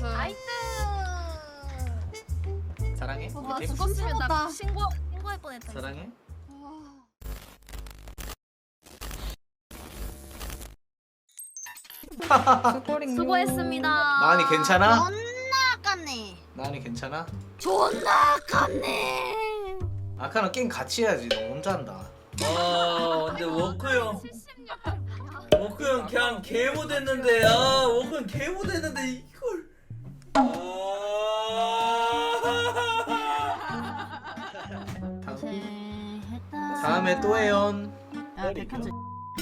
나이스. 나이스. 사랑해. 와, 우리 팀? 죽었으면 나. 신고 신고할 뻔했다. 사랑해. 수고했습니다. 나은이 괜찮아? 존나 아깝네. 나은이 괜찮아? 존나 아깝네. 아까는 게임 같이 해야지. 너 혼자 한다. 아 근데 워크 형 워크 형 그냥 개모 됐는데 아 워크 형 개모 됐는데 이걸 아 다음. 다음에 또 해요. 야 백현주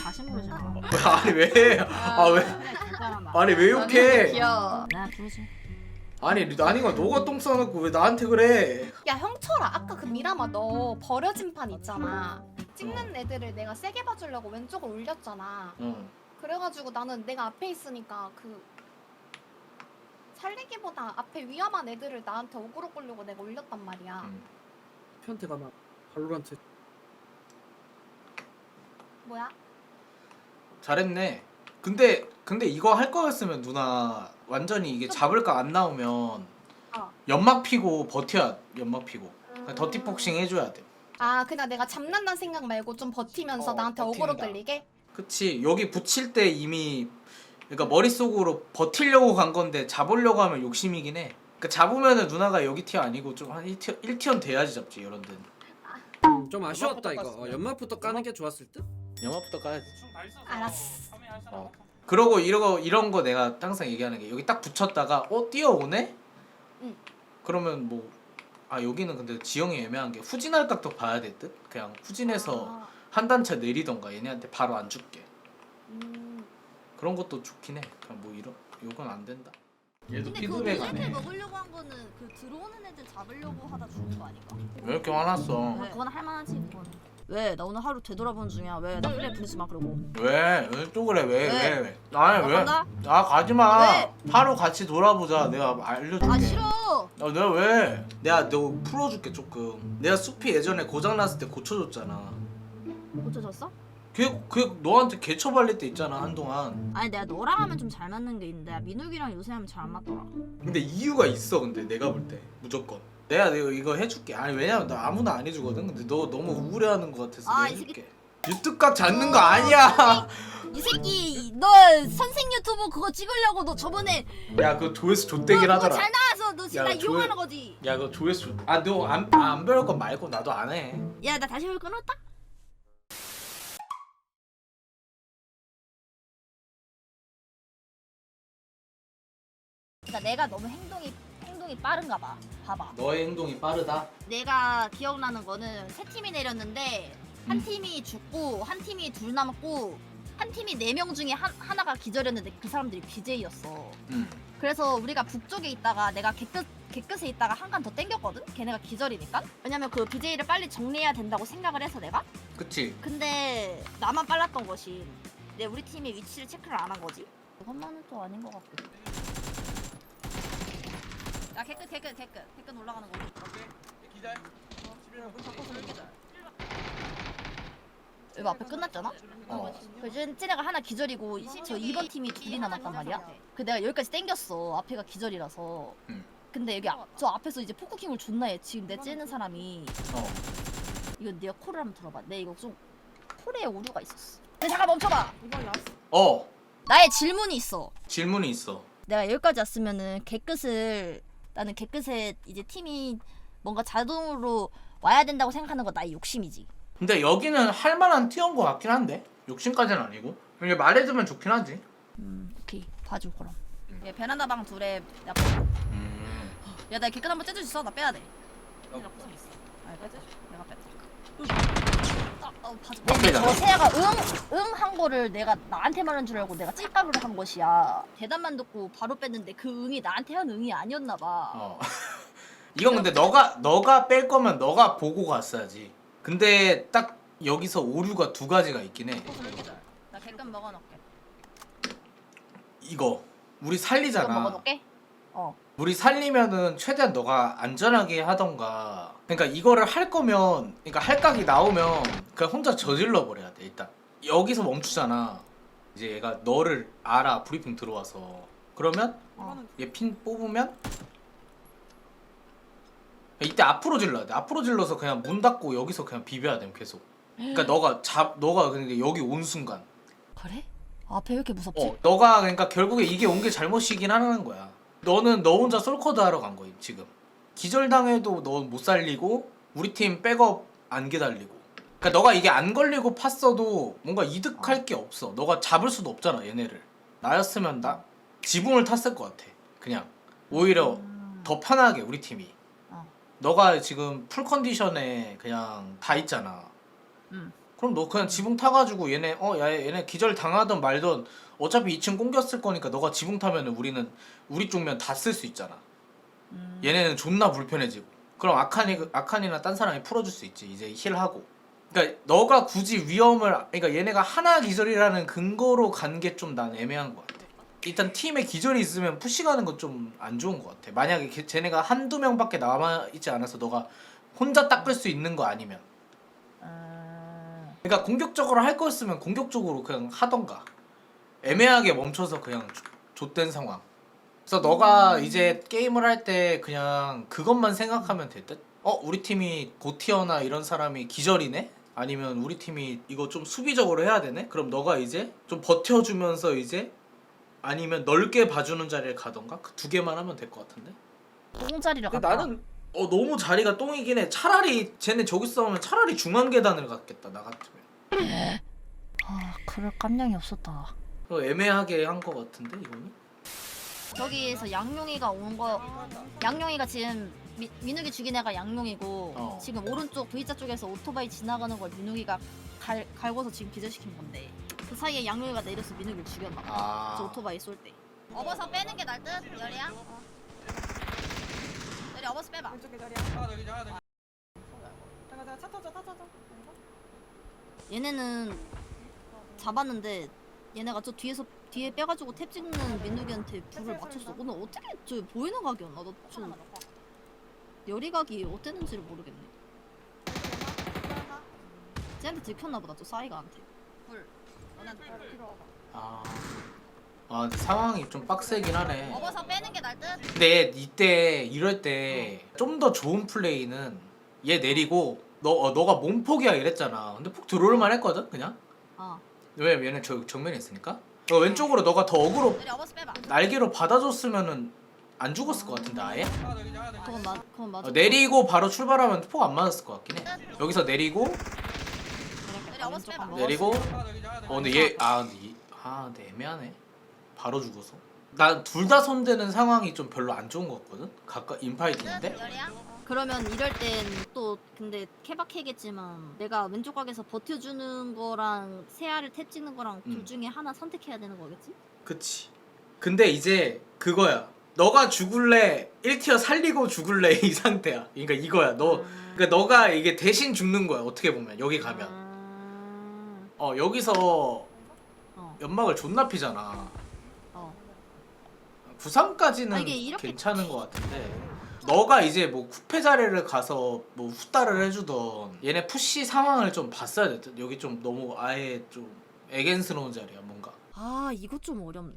다시 모르잖아. 아니 왜? 아 왜? 아니 왜 욕해? 귀여워. 나 부르지. 아니 나니가 너가 똥 싸놓고 왜 나한테 그래? 야 형철아 아까 그 미라마 너 버려진 판 있잖아. 찍는 애들을 내가 세게 봐주려고 왼쪽을 올렸잖아. 응. 그래가지고 나는 내가 앞에 있으니까 그 살리기보다 앞에 위험한 애들을 나한테 어그로 끌려고 내가 올렸단 말이야. 응. 피한테 가 나 발로란트 뭐야? 잘했네. 근데 근데 이거 할 거였으면 누나 완전히 이게 잡을까 안 나오면 어. 연막 피고 버텨야 연막 피고 그냥 더티 폭싱 해줘야 돼. 아 그냥 내가 잡는다는 생각 말고 좀 버티면서 어, 나한테 어그로 버틴다. 끌리게? 그치 여기 붙일 때 이미 그러니까 머릿속으로 버틸려고 간 건데 잡으려고 하면 욕심이긴 해. 그러니까 잡으면은 누나가 여기 티어 아니고 좀 한 1티어 1티어 돼야지 잡지 이런 데는. 음, 좀 아쉬웠다 이거 어, 연막부터 까는 게 좋았을 듯? 연막부터 까야지. 알았어. 어. 그러고 이러고 이런 거 내가 항상 얘기하는 게 여기 딱 붙였다가 어 뛰어오네? 응. 그러면 뭐 아 여기는 근데 지형이 애매한 게 후진할 각도 봐야 될 듯? 그냥 후진해서 아, 한 단차 내리던가 얘네한테 바로 안 줄게. 음, 그런 것도 좋긴 해. 그냥 뭐 이런 이건 안 된다. 얘도 근데 그 피드백 미네트 하네. 먹으려고 한 거는 그 들어오는 애들 잡으려고 하다 죽은 거 아닌가? 왜 이렇게 화났어? 아, 그건 할만하지 그거는. 왜? 나 오늘 하루 되돌아보는 중이야. 왜? 나 플레이 부르지 마 그러고. 왜? 왜 또 그래? 왜? 왜? 왜? 왜? 아니 왜? 나간다? 아 가지 마. 왜? 하루 같이 돌아보자. 내가 알려줄게. 아 싫어. 아, 내가 왜? 내가 너 풀어줄게 조금. 내가 숲이 예전에 고장 났을 때 고쳐줬잖아. 고쳐졌어? 걔, 걔 너한테 개처 발릴 때 있잖아 한동안. 아니 내가 너랑 하면 좀 잘 맞는 게 있는데 민욱이랑 요새 하면 잘 안 맞더라. 근데 이유가 있어 근데 내가 볼 때 무조건. 내가 내가 이거 해줄게. 아니 왜냐면 나 아무나 안 해주거든. 근데 너 너무 우울해하는 것 같아서 아, 내가 이 해줄게. 유튜브각 잡는 거 아니야. 이 새끼 너 선생 유튜브 그거 찍으려고 너 저번에 야 그거 조회수 너 좆대긴 그거 하더라. 잘 나와서 너 지금 야, 나 조회- 이용하는 거지. 야 그거 조회수 좆. 아너안안 배울 건 말고 나도 안 해. 야 나 다시 올 끊었다. 내가 너무 행동이 행동이 빠른가 봐. 봐봐. 너의 행동이 빠르다. 내가 기억나는 거는 세 팀이 내렸는데 한 음. 팀이 죽고 한 팀이 둘 남았고 한 팀이 네 명 중에 한, 하나가 기절했는데 그 사람들이 BJ였어. 응. 그래서 우리가 북쪽에 있다가 내가 개끝 개끝에 있다가 한 칸 더 땡겼거든. 걔네가 기절이니까. 왜냐면 그 BJ를 빨리 정리해야 된다고 생각을 해서 내가. 그치. 근데 나만 빨랐던 것이 내 우리 팀의 위치를 체크를 안 한 거지. 그것만은 또 아닌 것 같거든. 야 개끝 개끝 개끝 개끝 올라가는 거. 기절 이거 앞에 끝났잖아? 어. 그래서 쟤네가 하나 기절이고 저 2번 팀이 둘이 남았단 말이야. 그 내가 여기까지 땡겼어. 앞에가 기절이라서. 응. 근데 여기 아- 저 앞에서 이제 포크킹을 존나 해. 지금 내 째는 사람이 어. 이거 네가 콜을 한번 들어봐. 내 이거 좀 콜에 오류가 있었어. 근데 잠깐 멈춰봐. 어. 나의 질문이 있어. 질문이 있어. 내가 여기까지 왔으면은 개끝을 나는 개끝에 이제 팀이 뭔가 자동으로 와야 된다고 생각하는 거 나의 욕심이지. 근데 여기는 할 만한 티어인 것 같긴 한데 욕심까지는 아니고 이게 말해주면 좋긴 하지. 음 오케이 봐줘 그럼. 음. 얘 베란다 방 둘에 야, 음. 야, 나 개끝 한번 째줄 수 있어? 나 빼야 돼. 내가. 아, 빼자. 내가 뺐다. 아, 어, 봐줘. 근데 저 세아가 응, 응 한 거를 내가 나한테 말한 줄 알고 내가 착각을 한 것이야. 대답만 듣고 바로 뺐는데 그 응이 나한테 한 응이 아니었나 봐. 어. 이건 근데 너가 너가 뺄 거면 너가 보고 갔어야지. 근데 딱 여기서 오류가 두 가지가 있긴 해. 나 개끝 먹어놓게. 이거 우리 이거 살리잖아. 먹어놓게? 어. 우리 살리면은 최대한 너가 안전하게 하던가. 그러니까 이거를 할 거면, 그러니까 할 각이 나오면 그냥 혼자 저질러 버려야 돼 일단. 여기서 멈추잖아. 이제 얘가 너를 알아 브리핑 들어와서. 그러면 어. 얘핀 뽑으면 이때 앞으로 질러야 돼. 앞으로 질러서 그냥 문 닫고 여기서 그냥 비벼야 돼 계속. 그러니까 너가 잡 너가 그러니까 여기 온 순간 그래? 앞에 왜 이렇게 무섭지? 어 너가 그러니까 결국에 이게 온 게 잘못이긴 하는 거야. 너는 너 혼자 솔커드 하러 간 거임 지금. 기절당해도 너 못 살리고 우리 팀 백업 안 기다리고. 그러니까 너가 이게 안 걸리고 팠어도 뭔가 이득할 게 없어. 너가 잡을 수도 없잖아 얘네를. 나였으면 나 지붕을 탔을 것 같아. 그냥 오히려 더 편하게 우리 팀이. 어. 너가 지금 풀 컨디션에 그냥 다 있잖아. 음. 그럼 너 그냥 지붕 타가지고 얘네 어 야 얘네 기절 당하던 말던 어차피 2층 공겼을 거니까 너가 지붕 타면 우리는 우리 쪽면 다 쓸 수 있잖아. 음. 얘네는 존나 불편해지고. 그럼 아칸이 아칸이나 딴 사람이 풀어줄 수 있지 이제 힐하고. 그러니까 너가 굳이 위험을 그러니까 얘네가 하나 기절이라는 근거로 간 게 좀 난 애매한 것 같아. 일단 팀에 기절이 있으면 푸시 가는 건 좀 안 좋은 것 같아. 만약에 걔- 쟤네가 한두 명밖에 남아 있지 않아서 너가 혼자 닦을 수 있는 거 아니면. 음. 그러니까 공격적으로 할 거였으면 공격적으로 그냥 하던가 애매하게 멈춰서 그냥 조- 좆된 상황 그래서 너가 이제 게임을 할 때 그냥 그것만 생각하면 될 듯? 어? 우리 팀이 고티어나 이런 사람이 기절이네? 아니면 우리 팀이 이거 좀 수비적으로 해야 되네? 그럼 너가 이제 좀 버텨주면서 이제 아니면 넓게 봐주는 자리를 가던가 그 두 개만 하면 될 것 같은데? 똥자리를 근데 갔다. 나는 어 너무 자리가 똥이긴 해 차라리 쟤네 저기 싸우면 차라리 중앙 계단을 갔겠다 나 같으면 아 그럴 깜냥이 없었다. 어, 애매하게 한거 같은데 이거는? 저기에서 양용이가 온 거, 양용이가 지금 미, 민욱이 죽인 애가 양용이고 어. 지금 오른쪽 V자 쪽에서 오토바이 지나가는 걸 민욱이가 갈, 갈고서 지금 기절시킨 건데 그 사이에 양용이가 내려서 민욱이를 죽였나 봐. 아 저 오토바이 쏠 때. 업어서 빼는 게 나을 듯, 열이야. 열이 업어서 빼봐. 왼쪽에 자리야. 잠깐 잠깐 차 터져 차 터져. 얘네는 잡았는데 얘네가 저 뒤에서 뒤에 빼가지고 탭 찍는 민욱이한테 불을 맞췄어. 오늘 어떻게 저 보이는 각이었나? 나저 열이각이 어땠는지를 모르겠네. 쟤한테 들켰나 보다. 저 사이가한테. 불. 너네한테 불. 아, 아 근데 상황이 좀 빡세긴 하네 업어서 빼는 게 나을 듯. 근데 이때 이럴 때 좀 더 좋은 플레이는 얘 내리고 너, 어, 너가 몸폭이야 이랬잖아 근데 폭 들어올 만 했거든 그냥 아. 왜냐면 얘는 저 정면에 있으니까 어, 왼쪽으로 너가 더 어그로 빼봐. 날개로 받아줬으면은 안 죽었을 것 같은데 아예 그건 맞. 그건 맞아. 어, 내리고 바로 출발하면 폭 안 맞았을 것 같긴 해 여기서 내리고 빼봐. 내리고 어 근데 얘아 근데 이, 아 근데 애매하네 바로 죽어서 난 둘 다 손대는 상황이 좀 별로 안 좋은 것 같거든 가까 인파이팅인데 열이야? 그러면 이럴 땐 또 근데 케바케겠지만 내가 왼쪽 각에서 버텨주는 거랑 세아를 탭 찍는 거랑 음. 둘 중에 하나 선택해야 되는 거겠지? 그치. 근데 이제 그거야. 너가 죽을래 1티어 살리고 죽을래 이 상태야. 그러니까 이거야. 너 그러니까 너가 이게 대신 죽는 거야 어떻게 보면. 여기 가면. 음... 어 여기서 어. 연막을 존나 피잖아. 어. 부상까지는 아, 이게 이렇게- 괜찮은 것 같은데 너가 이제 뭐 쿠페 자리를 가서 뭐 후따를 해주던 얘네 푸시 상황을 좀 봤어야 됐 여기 좀 너무 아예 좀 애겐스러운 자리야 뭔가. 아 이거 좀 어렵네.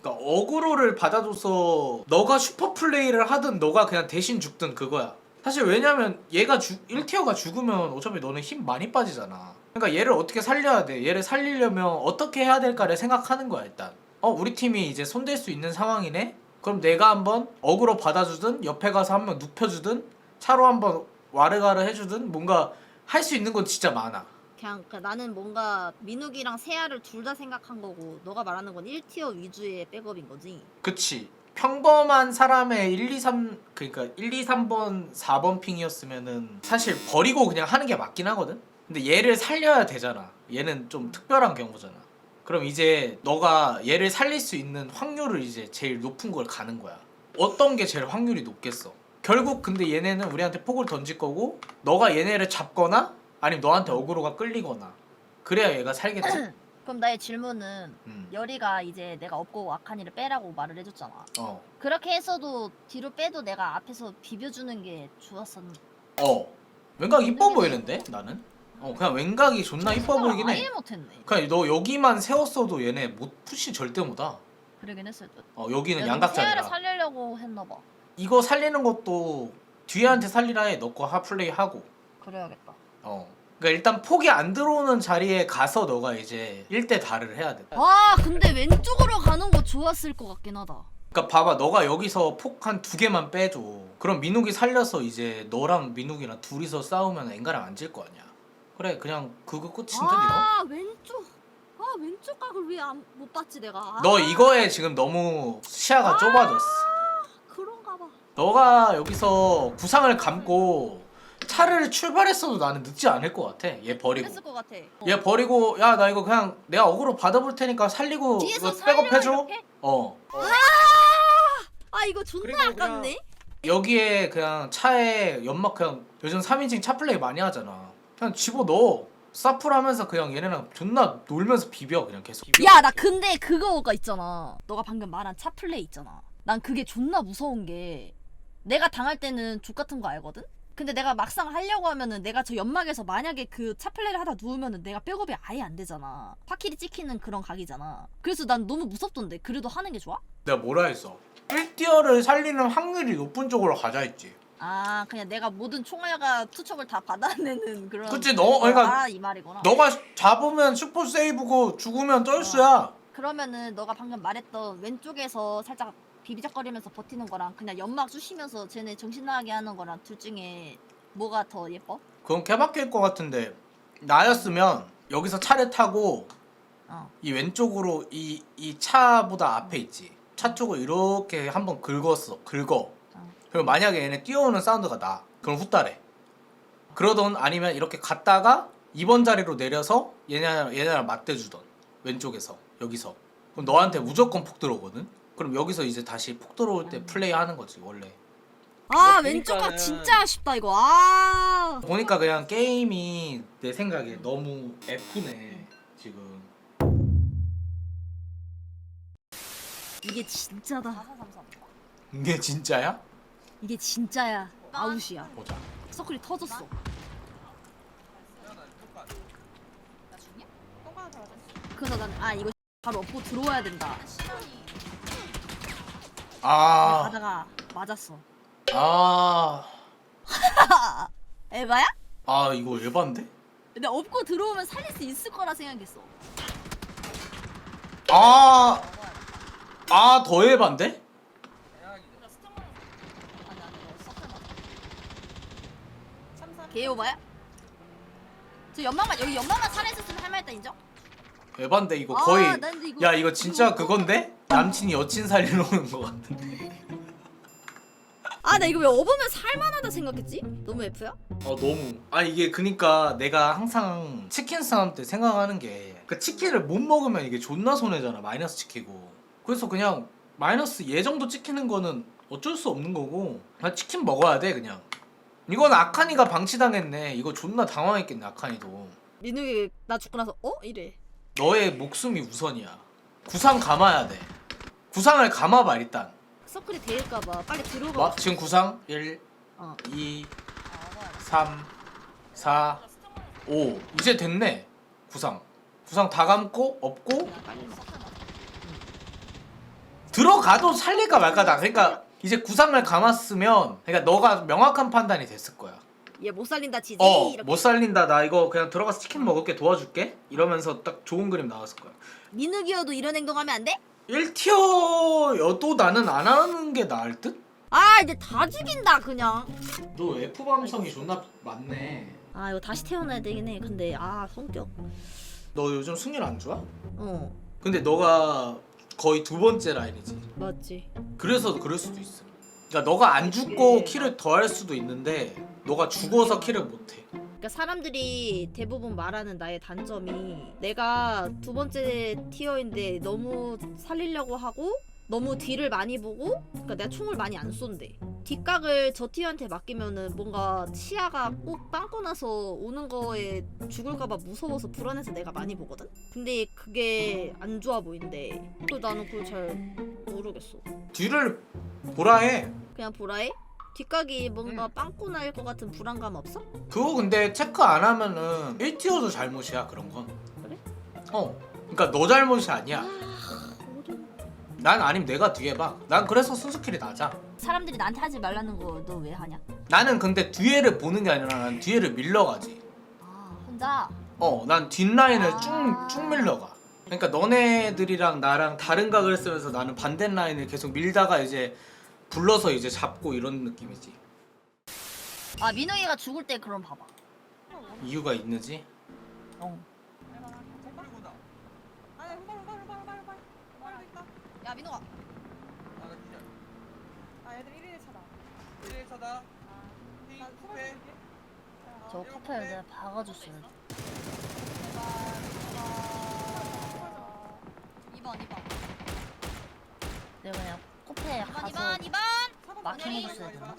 그러니까 어그로를 받아줘서 너가 슈퍼 플레이를 하든 너가 그냥 대신 죽든 그거야. 사실 왜냐면 얘가 죽 1티어가 죽으면 어차피 너는 힘 많이 빠지잖아. 그러니까 얘를 어떻게 살려야 돼? 얘를 살리려면 어떻게 해야 될까를 생각하는 거야 일단. 어 우리 팀이 이제 손댈 수 있는 상황이네 그럼 내가 한번 어그로 받아주든 옆에 가서 한명 눕혀주든 차로 한번 와르가르 해주든 뭔가 할 수 있는 건 진짜 많아. 그냥 그 나는 뭔가 민욱이랑 세아를 둘 다 생각한 거고 너가 말하는 건 1티어 위주의 백업인 거지? 그치. 평범한 사람의 1, 2, 3 그러니까 1, 2, 3번 4번 핑이었으면은 사실 버리고 그냥 하는 게 맞긴 하거든? 근데 얘를 살려야 되잖아. 얘는 좀 특별한 경우잖아 그럼 이제 너가 얘를 살릴 수 있는 확률을 이제 제일 높은 걸 가는 거야 어떤 게 제일 확률이 높겠어 결국 근데 얘네는 우리한테 폭을 던질 거고 너가 얘네를 잡거나 아니면 너한테 어그로가 끌리거나 그래야 얘가 살겠지 그럼 나의 질문은 음. 열이가 이제 내가 없고 아카니를 빼라고 말을 해줬잖아 어. 그렇게 했어도 뒤로 빼도 내가 앞에서 비벼주는 게 좋았었는데 어. 왠각 이뻐 보이는데 나는. 어 그냥 왠각이 존나 이뻐 보이긴 아예 해. 못했네 그냥 너 여기만 세웠어도 얘네 못 푸시 절대 못하. 그러긴 했을 듯. 어 여기는 양각자리라 살리려고 했나 봐. 이거 살리는 것도 뒤에한테 살리라 해 넣고 하플레이 하고 그래야겠다. 어 그러니까 일단 폭이 안 들어오는 자리에 가서 너가 이제 1대 다를 해야 돼아 근데 왼쪽으로 가는 거 좋았을 것 같긴 하다. 그러니까 봐봐 너가 여기서 폭 한 두 개만 빼줘 그럼 민욱이 살려서 이제 너랑 민욱이랑 둘이서 싸우면 안질 거 아니야 그래 그냥 그거 끝인데 이거 아 왼쪽. 아 왼쪽 각을 왜못 봤지 내가. 아, 너 이거에 지금 너무 시야가 좁아졌어 그런가 봐. 너가 여기서 구상을 감고 차를 출발했어도 나는 늦지 않을 것 같아 얘 버리고 그랬을 것 같아. 어. 얘 버리고 야 나 이거 그냥 내가 어그로 받아볼 테니까 살리고 뒤에서 이거 백업해줘 살려고 이렇게? 어 아 이거 존나 그리고 그냥- 아깝네. 여기에 그냥 차에 연막 그냥 요즘 3인칭 차 플레이 많이 하잖아 그냥 집어넣어 사플 하면서 그냥 얘네랑 존나 놀면서 비벼 그냥 계속 야나 근데 그거가 있잖아. 너가 방금 말한 차 플레이 있잖아. 난 그게 존나 무서운 게 내가 당할 때는 족 같은 거 알거든. 근데 내가 막상 하려고 하면은 내가 저 연막에서 만약에 그 차 플레이를 하다 누우면은 내가 백업이 아예 안 되잖아. 파키리 찍히는 그런 각이잖아. 그래서 난 너무 무섭던데. 그래도 하는 게 좋아? 내가 뭐라 했어 1티어를 살리는 확률이 높은 쪽으로 가자 했지 아 그냥 내가 모든 총알과 투척을 다 받아내는 그런. 그치, 너- 그러니까 아, 이 말이구나. 너가 잡으면 슈퍼 세이브고 죽으면 쩔수야 그러면은 너가 방금 말했던 왼쪽에서 살짝 비비적거리면서 버티는 거랑 그냥 연막 쑤시면서 쟤네 정신 나가게 하는 거랑 둘 중에 뭐가 더 예뻐? 그건 개박일 것 같은데 나였으면 여기서 차를 타고 어. 이 왼쪽으로 이 이 차보다 앞에 있지 차 쪽을 이렇게 한번 긁었어 긁어 어. 그럼 만약에 얘네 뛰어오는 사운드가 나 그럼 후따래 그러던 아니면 이렇게 갔다가 2번 자리로 내려서 얘네랑 얘네랑 맞대주던 왼쪽에서 여기서. 그럼 너한테 무조건 폭 들어오거든? 그럼 여기서 이제 다시 폭 들어올 때 플레이 하는 거지 원래. 아뭐 왼쪽 각 그러니까는- 진짜 아쉽다 이거. 아. 보니까 그냥 게임이 내 생각에 너무 F네 지금. 이게 진짜다. 이게 진짜야? 이게 진짜야. 아웃이야. 보자. 서클이 터졌어. 그래서 난 아 이거 바로 업고 들어와야 된다. 아, 가다가 맞았어. 아, 에바야? 아 이거 에반데? 근데 업고 들어오면 살릴 수 있을 거라 생각했어. 아, 아더 에반데? 개오바야? 저 연막만 여기 연막만 살아있었으면 할만했다 인정? 에반데 이거 아, 거의 난 근데 이거- 야 이거 진짜 그건데? 남친이 여친 살리러 오는 거 같은데 아 나 이거 왜 업으면 살만하다 생각했지? 너무 F야? 어 너무 아 이게 그니까 내가 항상 치킨 싸움 때 생각하는 게 그 치킨을 못 먹으면 이게 존나 손해잖아 마이너스 찍히고 그래서 그냥 마이너스 얘 정도 찍히는 거는 어쩔 수 없는 거고 그냥 치킨 먹어야 돼 그냥 이건 아카니가 방치당했네. 이거 존나 당황했겠네 아카니도. 민욱이 나 죽고 나서 어? 이래. 너의 목숨이 우선이야. 구상 감아야 돼. 구상을 감아봐 일단. 서클이 데일까봐. 빨리 들어가. 뭐? 지금 구상? 1 어. 2 3 4 5 이제 됐네 구상. 구상 다 감고 없고. 들어가도 살릴까 말까 나 그러니까 이제 구상을 감았으면 그러니까 너가 명확한 판단이 됐을 거야. 얘 못 살린다 지지? 어 이렇게. 못 살린다. 나 이거 그냥 들어가서 치킨 먹을게. 도와줄게. 이러면서 딱 좋은 그림 나왔을 거야. 민욱이어도 이런 행동하면 안 돼? 1티어여도 나는 안 하는 게 나을 듯? 아 이제 다 죽인다 그냥. 너 F 감성이 존나 많네. 아 이거 다시 태어나야 되긴 해. 근데 아 성격. 너 요즘 승률 안 좋아? 어. 근데 너가 거의 두 번째 라인이지. 맞지 그래서 그럴 수도 있어. 그러니까 너가 안 죽고 킬을 더할 수도 있는데 너가 죽어서 킬을 못 해. 그러니까 사람들이 대부분 말하는 나의 단점이 내가 두 번째 티어인데 너무 살리려고 하고 너무 뒤를 많이 보고 그러니까 내가 총을 많이 안 쏜대 뒷각을 저 티어한테 맡기면은 뭔가 시야가 꼭 빵꾸 나서 오는 거에 죽을까봐 무서워서 불안해서 내가 많이 보거든 근데 그게 안 좋아 보인대 또 나는 그걸 잘 모르겠어 뒤를 보라 해. 그냥 보라해? 뒷각이 뭔가 빵꾸 날 것 같은 불안감 없어? 그거 근데 체크 안 하면은 1티어도 잘못이야 그런 건. 그래? 어. 그러니까 너 잘못이 아니야. 난 아니면 내가 뒤에 봐 난 그래서 순스킬이 낮아 사람들이 나한테 하지 말라는 거 너 왜 하냐? 나는 근데 뒤에를 보는 게 아니라 난 뒤에를 밀러가지 아 혼자. 어 난 뒷라인을 아. 쭉쭉 밀러가 그러니까 너네들이랑 나랑 다른 각을 쓰면서 나는 반대 라인을 계속 밀다가 이제 불러서 이제 잡고 이런 느낌이지 아 민호이가 죽을 때 그럼 봐봐. 이유가 있는지 어. 제빨리 본다. 아니 후발 후발 후발 후발 후발. 후발도 있다. 야 민호가. 아나 기절. 아 얘들 1일 차다. 1일 차다. 나 후발 줄게. 저 커플 내가 박아줬어야 돼. 2번 2번. 내가 그냥 코페에 가서 2번 2번 마킹 해줬어야 되나?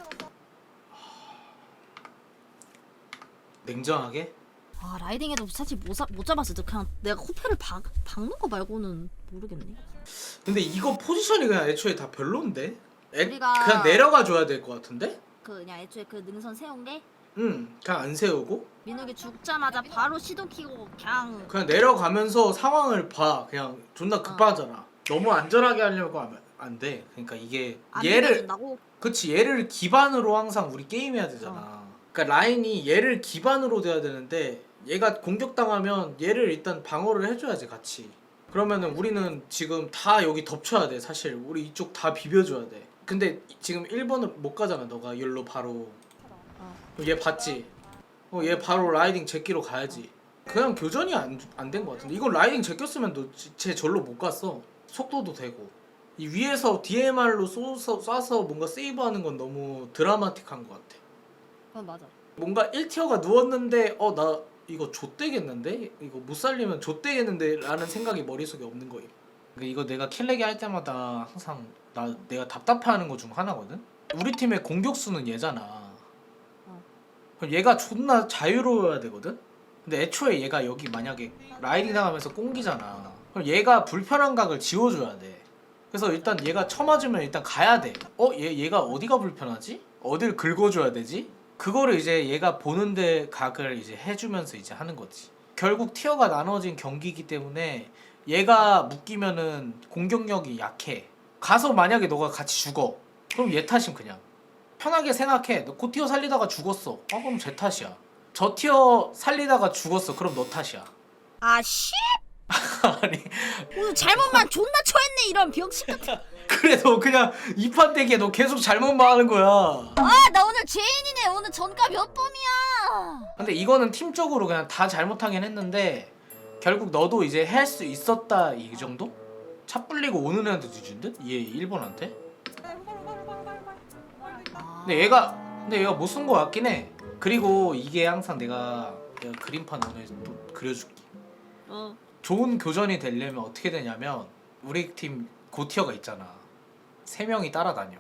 냉정하게 아 라이딩에도 사실 못, 사, 못 잡았어. 그냥 내가 코페를 박 박는 거 말고는 모르겠네. 근데 이거 포지션이 그냥 애초에 다 별론데? 애, 우리가- 그냥 내려가 줘야 될 것 같은데? 그 그냥 애초에 그 능선 세운 게? 응 그냥 안 세우고? 민욱이 죽자마자 바로 시도 키고 그냥 그냥 내려가면서 상황을 봐. 그냥 존나 급하잖아. 너무 안전하게 하려고 하면 안 돼. 그러니까 이게 안 얘를 믿어준다고? 그치 얘를 기반으로 항상 우리 게임해야 되잖아. 그러니까 라인이 얘를 기반으로 돼야 되는데 얘가 공격당하면 얘를 일단 방어를 해줘야지 같이. 그러면은 우리는 지금 다 여기 덮쳐야 돼 사실. 우리 이쪽 다 비벼줘야 돼. 근데 지금 1번을 못 가잖아 너가. 열로 바로. 얘 봤지? 어, 얘 바로 라이딩 제끼로 가야지. 그냥 교전이 안된것 같은데. 이건 라이딩 제꼈으면 너쟤 절로 못 갔어. 속도도 되고. 이 위에서 DMR로 쏘서, 쏴서 뭔가 세이브하는 건 너무 드라마틱한 것 같아. 그건 맞아. 뭔가 1티어가 누웠는데 어 나 이거 좆되겠는데? 이거 못 살리면 좆되겠는데? 라는 생각이 머릿속에 없는 거예요 그러니까 이거 내가 킬레기 할 때마다 항상 나 내가 답답해하는 것 중 하나거든? 우리 팀의 공격수는 얘잖아 그럼 얘가 존나 자유로워야 되거든? 근데 애초에 얘가 여기 만약에 라이딩 당하면서 꽁기잖아 그럼 얘가 불편한 각을 지워줘야 돼 그래서 일단 얘가 쳐맞으면 일단 가야 돼 어? 얘, 얘가 어디가 불편하지? 어딜 긁어줘야 되지? 그거를 이제 얘가 보는데 각을 이제 해주면서 이제 하는 거지. 결국 티어가 나눠진 경기이기 때문에 얘가 묶이면은 공격력이 약해. 가서 만약에 너가 같이 죽어. 그럼 얘 탓임 그냥. 편하게 생각해. 너그 티어 살리다가 죽었어. 어 그럼 제 탓이야. 저 티어 살리다가 죽었어. 그럼 너 탓이야. 아 씨. 아니. 오늘 잘못만 존나 쳐했네 이런 병신 같은. 그래도 그냥 이판 대기에 너 계속 잘못만 하는 거야 아 나 오늘 죄인이네. 오늘 전가 몇 범이야. 근데 이거는 팀적으로 그냥 다 잘못하긴 했는데 결국 너도 이제 할 수 있었다 이 정도? 차 불리고 오는 애한테 뒤진 듯? 얘 일본한테? 네 후발 후발 후발 후발 후발. 후발도 있다. 근데 얘가 근데 얘가 못 쓴 거 같긴 해 그리고 이게 항상 내가 내가 그림판 오늘 또 그려줄게 어. 좋은 교전이 되려면 어떻게 되냐면 우리 팀 고티어가 있잖아 세 명이 따라다녀.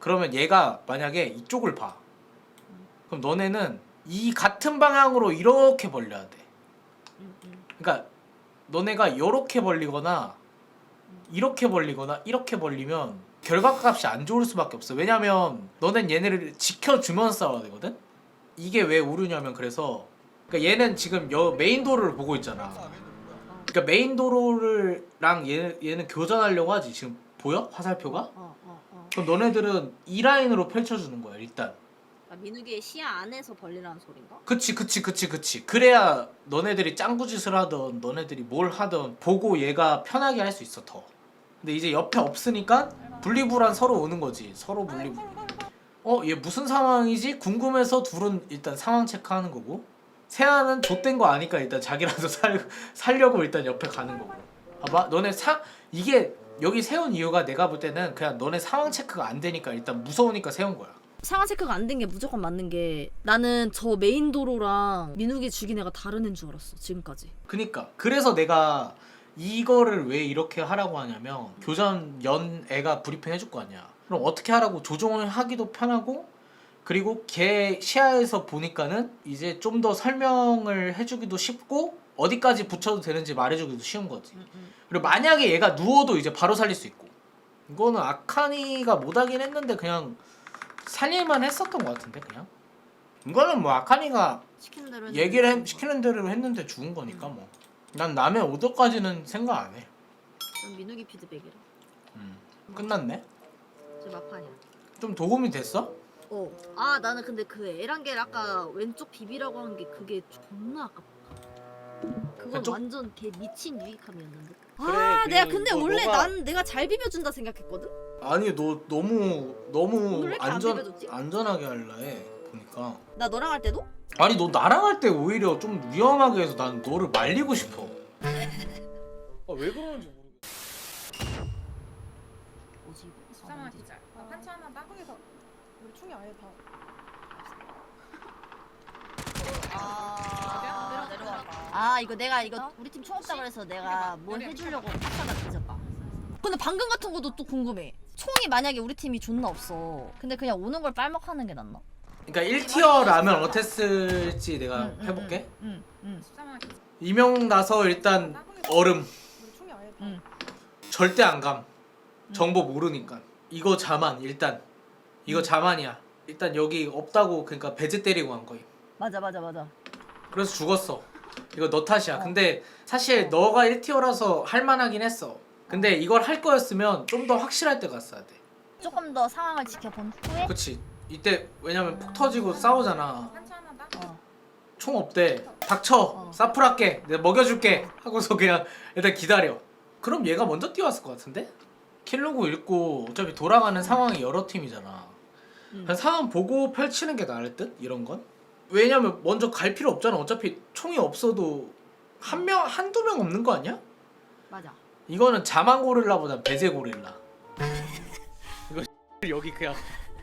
그러면 얘가 만약에 이쪽을 봐. 그럼 너네는 이 같은 방향으로 이렇게 벌려야 돼. 그러니까 너네가 이렇게 벌리거나 이렇게 벌리거나 이렇게 벌리면 결과값이 안 좋을 수밖에 없어. 왜냐면 너넨 얘네를 지켜주면서 싸워야 되거든? 이게 왜 오류냐면 그래서 그러니까 얘는 지금 여 메인 도로를 보고 있잖아? 그러니까 메인 도로를랑 얘, 얘는 교전하려고 하지 지금 보여? 화살표가? 어, 어, 어. 그럼 너네들은 이 라인으로 펼쳐주는 거야 일단 아, 민욱이의 시야 안에서 벌리라는 소린가? 그치 그치 그치 그치 그래야 너네들이 짱구짓을 하던 너네들이 뭘 하던 보고 얘가 편하게 할 수 있어 더 근데 이제 옆에 없으니까 분리불안 서로 오는 거지 서로 아니 분리불 후발 후발 후발. 어얘 무슨 상황이지? 궁금해서 둘은 일단 상황 체크하는 거고 세아는 좆된 거 아니까 일단 자기라도 살, 살려고 일단 옆에 가는 거고. 봐봐 너네 사 이게 여기 세운 이유가 내가 볼 때는 그냥 너네 상황 체크가 안 되니까 일단 무서우니까 세운 거야. 상황 체크가 안 된 게 무조건 맞는 게 나는 저 메인 도로랑 민욱이 죽인 애가 다른 애인 줄 알았어 지금까지. 그니까. 그래서 내가 이거를 왜 이렇게 하라고 하냐면 교전 연 애가 브리핑 해줄 거 아니야. 그럼 어떻게 하라고 조정을 하기도 편하고 그리고 걔 시야에서 보니까는 이제 좀 더 설명을 해주기도 쉽고 어디까지 붙여도 되는지 말해주기도 쉬운 거지 그리고 만약에 얘가 누워도 이제 바로 살릴 수 있고 이거는 아카니가 못하긴 했는데 그냥 살릴만 했었던 것 같은데 그냥 이거는 뭐 아카니가 시키는 대로 얘기를 해, 시키는 대로 했는데 죽은 거니까 뭐. 난 남의 오더까지는 생각 안 해. 전 민욱이 피드백이라. 음. 끝났네? 제 마판이야. 좀 도움이 됐어? 어. 아 나는 근데 그 에란겔 아까 왼쪽 비비라고 한 게 그게 존나 아깝다. 그건 왼쪽? 완전 개 미친 유익함이었는데. 그래, 아그 내가 근데 뭐 원래 너가- 난 내가 잘 비벼준다 생각했거든. 아니 너 너무 너무 오늘 왜 이렇게 안 안전 비벼줬지? 안전하게 할라 해 보니까 나 너랑 할 때도? 아니 너 나랑 할 때 오히려 좀 위험하게 해서 난 너를 말리고 싶어 아, 왜 그러는지 모르겠어. 뭐지? 수상한 기절. 아, 판치 하나 나. 한국에서 우리 충이 아예 다 아 내려왔다. 아 이거 내가 이거 우리 팀 총없다 그래서 내가 뭘 해주려고 탑사가 뒤졌다. 근데 방금 같은 것도 또 궁금해. 총이 만약에 우리 팀이 존나 없어. 근데 그냥 오는 걸 빨먹하는 게 낫나? 그러니까 1티어라면 어땠을지 내가 응, 응, 해볼게 응, 응. 수상한 기절. 이명 나서 일단 얼음 우리 충이 아예 다 응. 절대 안 감 정보 모르니까 이거 자만 일단 이거 자만이야. 일단 여기 없다고 그러니까 배제 때리고 간 거임. 맞아 맞아 맞아. 그래서 죽었어. 이거 너 탓이야. 근데 사실 너가 1티어라서 할 만하긴 했어. 근데 이걸 할 거였으면 좀 더 확실할 때 갔어야 돼. 조금 더 상황을 지켜본 후에. 그치. 이때 왜냐면 폭 터지고 싸우잖아. 나. 어. 총 없대. 닥쳐. 어. 사풀할게. 내가 먹여줄게. 하고서 그냥 일단 기다려. 그럼 얘가 먼저 뛰어왔을 것 같은데? 킬로고 읽고 어차피 돌아가는 상황이 여러 팀이잖아 음. 그냥 상황 보고 펼치는 게 나을 듯? 이런 건? 왜냐면 먼저 갈 필요 없잖아 어차피 총이 없어도 한 명, 한두 명 없는 거 아니야? 맞아. 이거는 자만 고릴라보다 배제 고릴라 이거 여기 그냥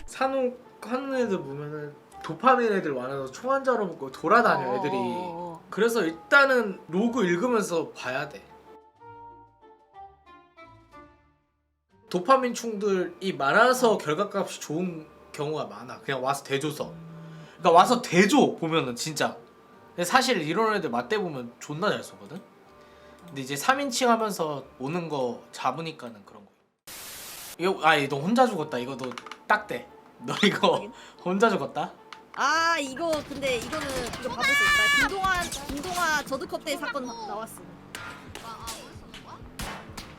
산옥 하는 애들 보면은 도파민 애들 많아서 총 한 자루 먹고 돌아다녀 애들이 어, 어, 어. 그래서 일단은 로그 읽으면서 봐야 돼. 도파민 충들이 많아서 결과값이 좋은 경우가 많아. 그냥 와서 대줘서. 그러니까 와서 대줘 보면은 진짜. 근데 사실 이런 애들 맞대 보면 존나 잘 쏘거든. 근데 이제 3인칭 하면서 오는 거 잡으니까는 그런 거. 이거 아니 너 혼자 죽었다. 이거 너 딱 대. 너 이거 혼자 죽었다. 아 이거 근데 이거는 이거 봐보세요. 나 김동완 김동완 저드컵 때 사건 나왔어. 아?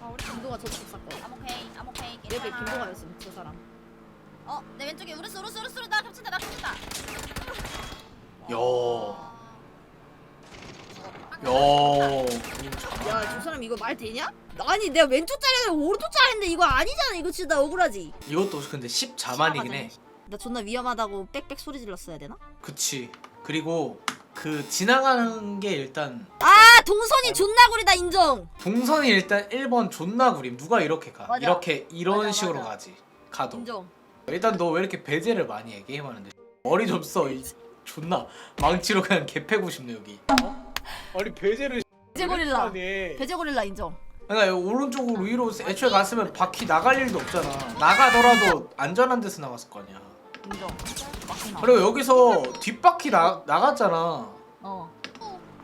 아 김동완 저드컵 사건. 아모케이, 아모케이. 여기 김동완이었음 저 사람. 어, 내 왼쪽에 우르스, 우르스, 우르스, 나 겹친다, 나 겹친다. 야. 야. 야 저 사람 이거 말 되냐? 아니 내가 왼쪽 자리에 오른쪽 자리인데 이거 아니잖아. 이거 진짜 나 억울하지. 이것도 근데 10 자만이긴 해. 나 존나 위험하다고 빽빽 소리 질렀어야 되나? 그치. 그리고 그 지나가는 게 일단 아 동선이 존나 구리다 인정. 동선이 일단 1번 존나 구림. 누가 이렇게 가? 맞아. 이렇게 이런 맞아, 식으로 맞아. 가지. 가도. 인정. 일단 너 왜 이렇게 배제를 많이 해 게임하는데? 머리 좀 써. 이 존나 망치로 그냥 개 패고 싶네 여기. 아니 배제를 배제 고릴라. 하네. 배제 고릴라 인정. 그러니까 여기 오른쪽으로 위로 애초에 갔으면 바퀴 나갈 일도 없잖아. 나가더라도 안전한 데서 나갔을 거 아니야. 인정. 맞구나. 그리고 여기서 뒷바퀴 나 나갔잖아. 어.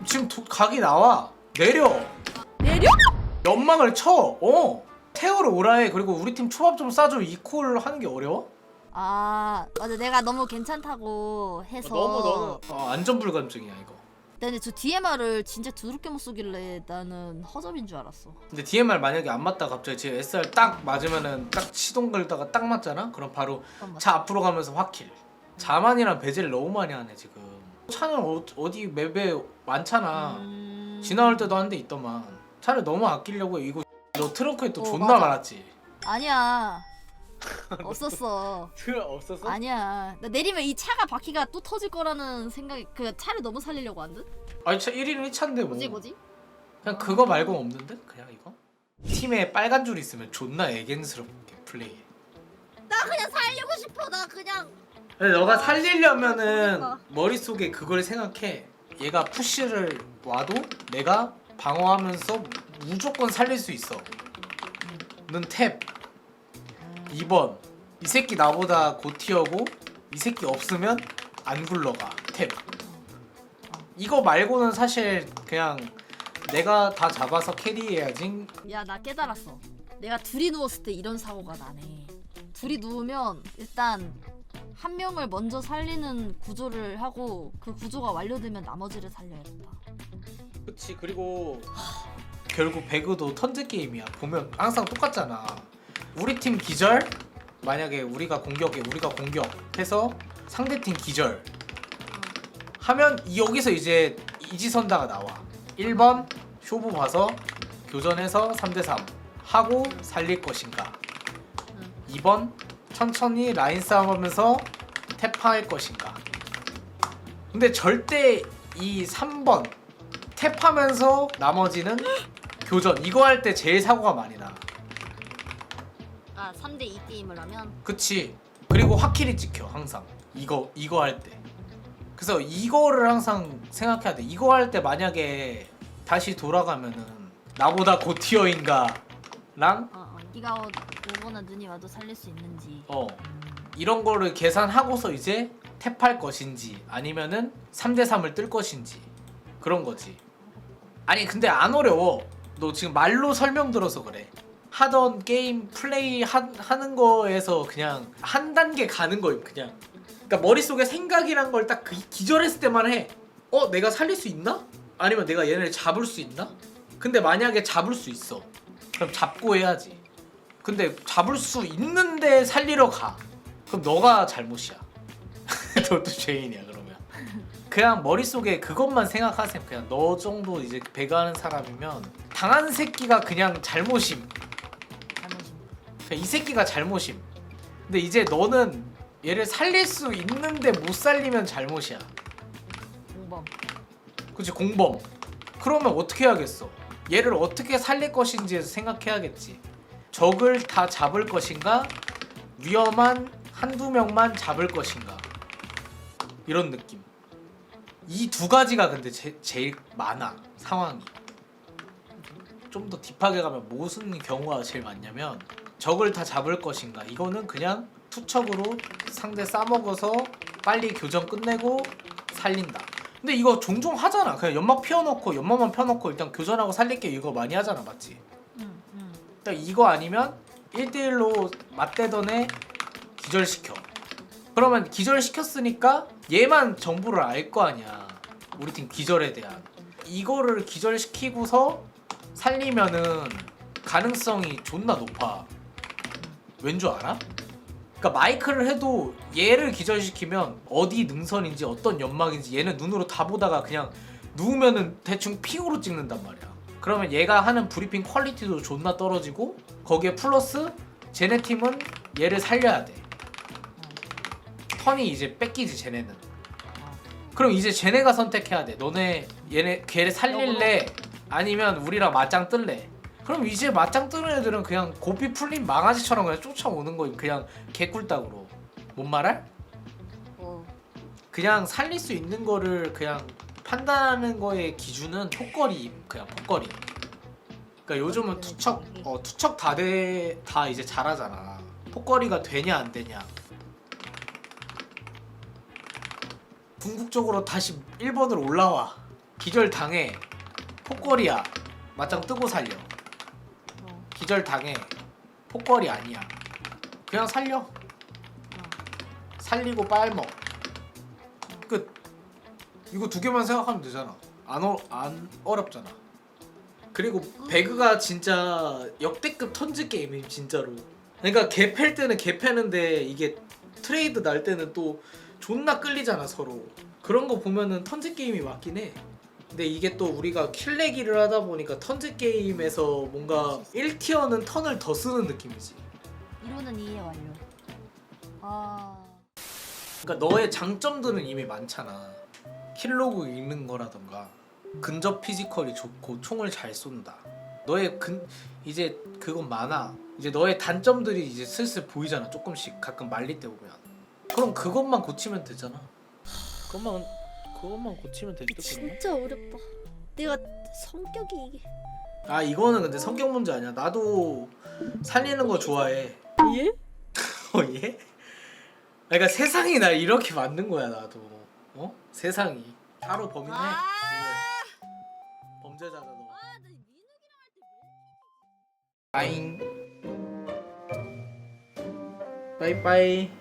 지금 도, 각이 나와. 내려. 내려? 연막을 쳐. 어. 태우러 오라 해. 그리고 우리 팀 초밥 좀 싸줘. 이콜 하는 게 어려워? 아 맞아 내가 너무 괜찮다고 해서 너무 너는 어, 안전 불감증이야 이거. 근데 저 DMR을 진짜 두렵게 못 쏘길래 나는 허접인 줄 알았어 근데 DMR 만약에 안 맞다 갑자기 지금 SR 딱 맞으면은 딱 시동 걸다가 딱 맞잖아. 그럼 바로. 차 앞으로 가면서 확킬. 자만이랑 배제를 너무 많이 하네 지금. 차는 어, 어디 맵에 많잖아. 음... 지나올 때도 한 대 있더만. 차를 너무 아끼려고 이거 너 트렁크에 또 어, 존나 맞아. 많았지. 아니야 없었어 틀 없었어? 아니야 나 내리면 이 차가 바퀴가 또 터질 거라는 생각이 그 차를 너무 살리려고 한 듯? 아니 차 1인 1차인데 뭐. 뭐지 뭐지? 그냥 그거 말고 없는데? 그냥 이거? 팀에 빨간 줄 있으면 존나 애견스럽게 플레이해. 나 그냥 살리고 싶어 나 그냥 근데 너가 살리려면은 그러니까. 머릿속에 그걸 생각해. 얘가 푸시를 와도 내가 방어하면서 무조건 살릴 수 있어. 는 탭. 2번. 이 새끼 나보다 고티어고 이 새끼 없으면 안 굴러가. 탭. 이거 말고는 사실 그냥 내가 다 잡아서 캐리해야지. 야 나 깨달았어 내가 둘이 누웠을 때 이런 사고가 나네 둘이 누우면 일단 한 명을 먼저 살리는 구조를 하고 그 구조가 완료되면 나머지를 살려야 된다 그치 그리고 결국 배그도 턴제 게임이야. 보면 항상 똑같잖아. 우리 팀 기절? 만약에 우리가 공격해 우리가 공격해서 상대팀 기절. 하면 이- 여기서 이제 이지선다가 나와. 1번 쇼부 봐서 교전해서 3대3 하고 살릴 것인가? 2번 천천히 라인 싸움하면서 태파할 것인가? 근데 절대 이 3번 탭하면서 나머지는 교전. 이거 할 때 제일 사고가 많이 나. 아 3대 2 게임을 하면? 그치. 그리고 확실히 찍혀 항상. 이거 이거 할 때. 그래서 이거를 항상 생각해야 돼. 이거 할 때 만약에 다시 돌아가면은 나보다 고티어인가랑? 어, 어. 네가 오- 오거나 눈이 와도 살릴 수 있는지. 어. 이런 거를 계산하고서 이제 탭할 것인지 아니면은 3대 3을 뜰 것인지 그런 거지. 아니 근데 안 어려워 너 지금 말로 설명 들어서 그래. 하던 게임 플레이 하, 하는 거에서 그냥 한 단계 가는 거임 그냥. 그러니까 머릿속에 생각이란 걸 딱 기절했을 때만 해. 어? 내가 살릴 수 있나? 아니면 내가 얘네를 잡을 수 있나? 근데 만약에 잡을 수 있어. 그럼 잡고 해야지. 근데 잡을 수 있는데 살리러 가. 그럼 너가 잘못이야. 너도 죄인이야 그냥 머릿속에 그것만 생각하세요. 그냥 너 정도 이제 배가하는 사람이면 당한 새끼가 그냥 잘못임. 잘못임. 그냥 이 새끼가 잘못임. 근데 이제 너는 얘를 살릴 수 있는데 못 살리면 잘못이야. 공범. 그치 공범. 그러면 어떻게 해야겠어? 얘를 어떻게 살릴 것인지 생각해야겠지. 적을 다 잡을 것인가? 위험한 한두 명만 잡을 것인가? 이런 느낌 이 두 가지가 근데 제, 제일 많아 상황이. 좀 더 딥하게 가면 무슨 경우가 제일 많냐면 적을 다 잡을 것인가. 이거는 그냥 투척으로 상대 싸먹어서 빨리 교전 끝내고 살린다. 근데 이거 종종 하잖아. 그냥 연막 피워놓고 연막만 펴놓고 일단 교전하고 살릴게 이거 많이 하잖아 맞지? 응, 응. 일단 이거 아니면 1대1로 맞대던 애 기절시켜. 그러면 기절시켰으니까 얘만 정보를 알 거 아니야 우리 팀 기절에 대한 이거를 기절시키고서 살리면은 가능성이 존나 높아 왠 줄 알아? 그러니까 마이크를 해도 얘를 기절시키면 어디 능선인지 어떤 연막인지 얘는 눈으로 다 보다가 그냥 누우면은 대충 핑으로 찍는단 말이야. 그러면 얘가 하는 브리핑 퀄리티도 존나 떨어지고 거기에 플러스 쟤네 팀은 얘를 살려야 돼. 턴이 이제 뺏기지 쟤네는. 그럼 이제 쟤네가 선택해야 돼. 너네 얘네 걔를 살릴래? 아니면 우리랑 맞짱 뜰래? 그럼 이제 맞짱 뜨는 애들은 그냥 고삐 풀린 망아지처럼 그냥 쫓아오는 거임. 그냥 개꿀딱으로. 뭔 말할? 어 그냥 살릴 수 있는 거를 그냥 판단하는 거의 기준은 폭거리 그냥 폭거리. 그러니까 요즘은 투척 어 투척 다돼 다 이제 잘하잖아. 폭거리가 되냐 안 되냐. 궁극적으로 다시 1번으로 올라와. 기절 당해. 폭거리야. 맞짱 뜨고 살려. 어. 기절 당해. 폭거리 아니야. 그냥 살려. 살리고 빨먹. 끝. 이거 두 개만 생각하면 되잖아. 안, 어, 안 어렵잖아. 그리고 배그가 진짜 역대급 턴즈 게임임 진짜로. 그러니까 개 팰 때는 개 패는데 이게 트레이드 날 때는 또 존나 끌리잖아 서로. 그런 거 보면은 턴즈 게임이 맞긴 해. 근데 이게 또 우리가 킬레기를 하다 보니까 턴즈 게임에서 뭔가 1티어는 턴을 더 쓰는 느낌이지. 이론은 이해 완료. 아. 그러니까 너의 장점들은 이미 많잖아. 킬로그 읽는 거라던가 근접 피지컬이 좋고 총을 잘 쏜다. 너의 근 이제 그건 많아. 이제 너의 단점들이 이제 슬슬 보이잖아. 조금씩 가끔 말릴 때 보면. 그럼 그것만 고치면 되잖아. 그것만 그것만 고치면 될 듯. 진짜 어렵다 내가 성격이 이게 아 이거는 근데 성격 문제 아니야. 나도 살리는 거 좋아해. 예? 어 예? 그러니까 세상이 날 이렇게 만든 거야 나도. 어? 세상이. 바로 범인해. 아. 범죄자다 너. 아, 나 민욱이랑 할때 빠잉. 빠이빠이.